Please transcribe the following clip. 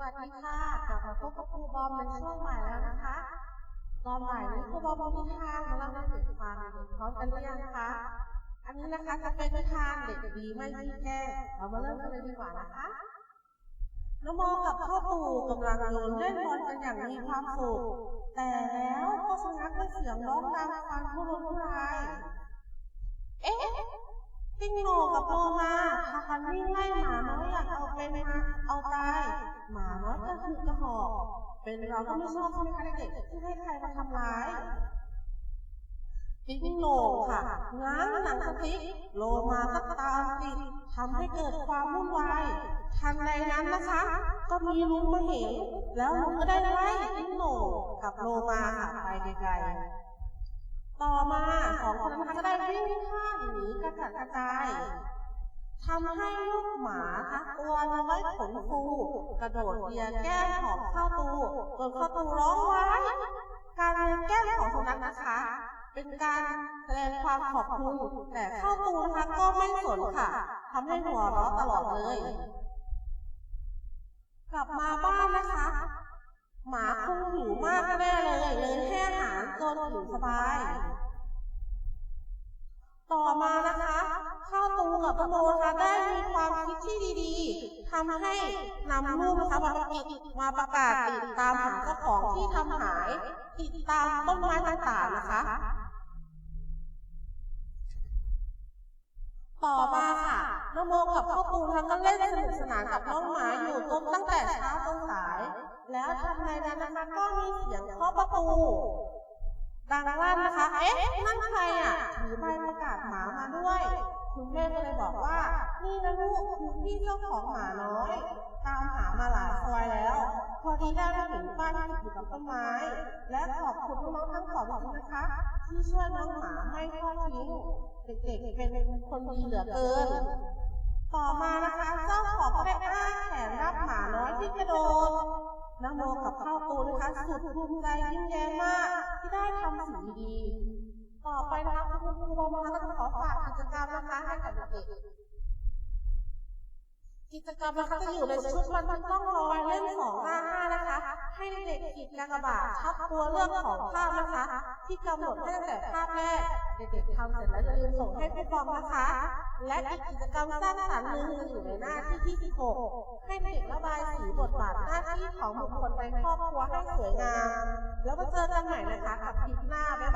วัสดีค่ะกลับมาพบกับครูบอมในช่วงใหม่แล้วนะคะ ตอนใหม่นี้ครูบอมมีนิทานมาเล่าให้เด็กฟังพร้อมกันหรือยังคะ อันนี้นะคะจะเป็นนิทานเด็กดีไม่มีแก้เรามาเริ่มกันเลยดีกว่านะคะน้องโมกับพ่อปู่กำลังโยนเล่นบอลกันอย่างมีความสุข แต่แล้วก็สุนัขได้เสียงร้องดังฟังผู้รุนผู้ราย เอ๊ะจิ้งโหนกับโลมาพากันวิ่งไล่หมาน้อยอยากเอาเป็นมาเอาตาย หมาน้อยก็คือกระหอบเป็นเราก็ไม่ชอบใช่ไหมคะเด็กที่ให้ใครมาทำร้ายจิ้งโหนกค่ะง้างหนังสติ๊กโลมาก็ตามติดทำให้เกิดความวุ่นวายทันใดนั้นนะคะ ก็มีลุงมาเห็น แล้วลุงก็ได้ไล่จิ้งโหนกกับโลมาค่ะไปไกลๆต่อมาสองคนนะคะก็ได้วิ่งข้ามหนีกระจัดกระจาย ทำให้ลูกหมาคะตัวน้อยขนฟูกระโดดเลียแก้มของข้าตูจนข้าตูร้องไว้การเลียแก้มของสุนัขนะคะ เป็นการแสดงความขอบคุณแต่ข้าตูนะคะก็ไม่สนค่ะทำให้หัวเราะตลอดเลย กลับมาบ้านนะคะ หมาคงหิวมากแน่เลยเลยให้อาหารจนหิวสบาย ต่อมานะคะ ข้าวตูกับพะโมนะคะได้มีความคิดที่ดีๆทำให้นำรูปนะคะมาประกาศมาประกาศติดตามหาเจ้าของที่ทำหาย ติดตามต้นไม้ต่างๆนะคะ ต่อมาค่ะนโมกับพ่อปูทั้งก็เล่นสนุกสนานกับน้องหมาอยู่จนตั้งแต่เช้าจนสาย แล้วทันใดนั้นนะคะก็มีเสียงเคาะประตู ดังลั่นนะคะ เอ๊ะ นั่นใครอะถือใบประกาศหมามาด้วย คุณแม่ก็เลยบอกว่า นี่นะลูกคือพี่เจ้าของหมาน้อย ตามหามาหลายซอยแล้ว พอดีได้มาเห็นบ้านที่อยู่กับต้นไม้ และขอบคุณน้องทั้งสองคนนะคะ ที่ช่วยน้องหมาไม่ทอดทิ้ง เด็กๆ เป็นคนดีเหลือเกิน ต่อมานะคะ เจ้าของก็ได้อ้าแขนรับหมาน้อยที่กระโดด นโมกับข้าวตูนะคะสุดภูมิใจยิ่งแย้มมาก ที่ได้ทำสิ่งดีๆต่อไปนะคะคุณครูบอมนะคะก็จะขอฝากกิจกรรมนะคะให้กับเด็ก กิจกรรมนะคะจะอยู่ในชุดบันทึกต้องรอยเล่มสองห้าห้านะคะ ให้เด็กๆขีดกากบาททับตัวเรื่องของภาพนะคะ ที่กำหนดให้ตั้งแต่ภาพแรกเด็กๆทำเสร็จแล้วอย่าลืมส่งให้ผู้ปกครองนะคะ และอีกกิจกรรมสร้างสรรค์หนึ่งอยู่ในหน้าที่ที่16ให้เด็กระบายสีบทบาทหน้าที่ของบุคคลในครอบครัวให้สวยงาม แล้วมาเจอกันใหม่นะคะกับคลิปหน้าบ๊ายบาย